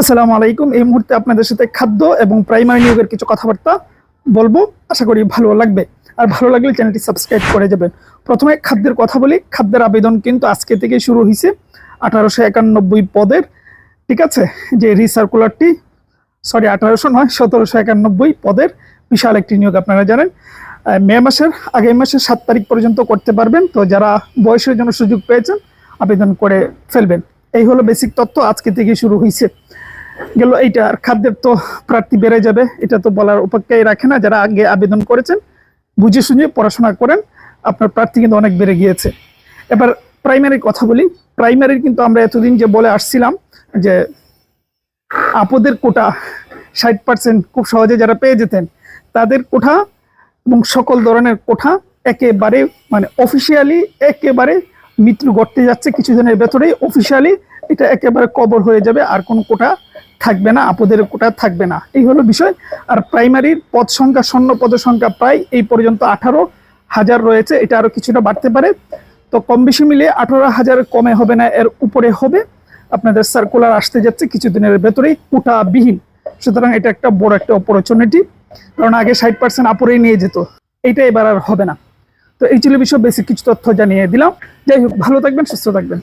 আসসালামু আলাইকুম। এই মুহূর্তে আপনাদের সাথে খাদ্য এবং প্রাইমারি নিয়োগের কিছু কথাবার্তা বলব। আশা করি ভালো লাগবে। আর ভালো লাগলে চ্যানেলটি সাবস্ক্রাইব করে যাবেন। প্রথমে খাদ্যের কথা বলি। খাদ্যের আবেদন কিন্তু আজকে থেকে শুরু হয়েছে আঠারোশো একানব্বই পদের। ঠিক আছে? যে রিসার্কুলারটি, সরি, আঠারোশো নয়, সতেরোশো একানব্বই পদের বিশাল একটি নিয়োগ আপনারা জানেন। মে মাসের, আগামী মাসের সাত তারিখ পর্যন্ত করতে পারবেন। তো যারা বয়সের জন্য সুযোগ পেয়েছেন, আবেদন করে ফেলবেন। এই হলো বেসিক তথ্য আজকে থেকে শুরু হয়েছে গেল, এইটা আর খাদ্যের তো প্রার্থী বেড়ে যাবে, এটা তো বলার অপেক্ষাই রাখে না। যারা আগে আবেদন করেছেন, বুঝে শুনে পড়াশোনা করেন, আপনার প্রার্থী কিন্তু অনেক বেড়ে গিয়েছে। এবার প্রাইমারির কথা বলি। প্রাইমারির কিন্তু আমরা এতদিন যে বলে আসছিলাম যে আপদের কোটা ষাট পার্সেন্ট খুব সহজে যারা পেয়ে যেতেন, তাদের কোঠা এবং সকল ধরনের কোঠা একেবারে মানে অফিসিয়ালি একেবারে মৃত্যু ঘটতে যাচ্ছে কিছুদিনের ভেতরেই। অফিসিয়ালি এটা একেবারে কবর হয়ে যাবে, আর কোনো কোটা থাকবে না, আপদের কোটা থাকবে না। এই হলো বিষয়। আর প্রাইমারির পদ সংখ্যা, স্বর্ণ পদের সংখ্যা প্রায় এই পর্যন্ত আঠারো হাজার রয়েছে। এটা আরও কিছুটা বাড়তে পারে। তো কম বেশি মিলিয়ে আঠারো হাজার কমে হবে না, এর উপরে হবে। আপনাদের সার্কুলার আসতে যাচ্ছে কিছুদিনের ভেতরেই, কোটাবিহীন। সুতরাং এটা একটা বড় একটা অপরচুনিটি কারণ আগে ষাট পার্সেন্ট আপরেই নিয়ে যেত। এইটা এবার আর হবে না। তো এই ছিল বিষয় বেসিক কিছু তথ্য জানিয়ে দিলাম। যাই হোক, ভালো থাকবেন, সুস্থ থাকবেন।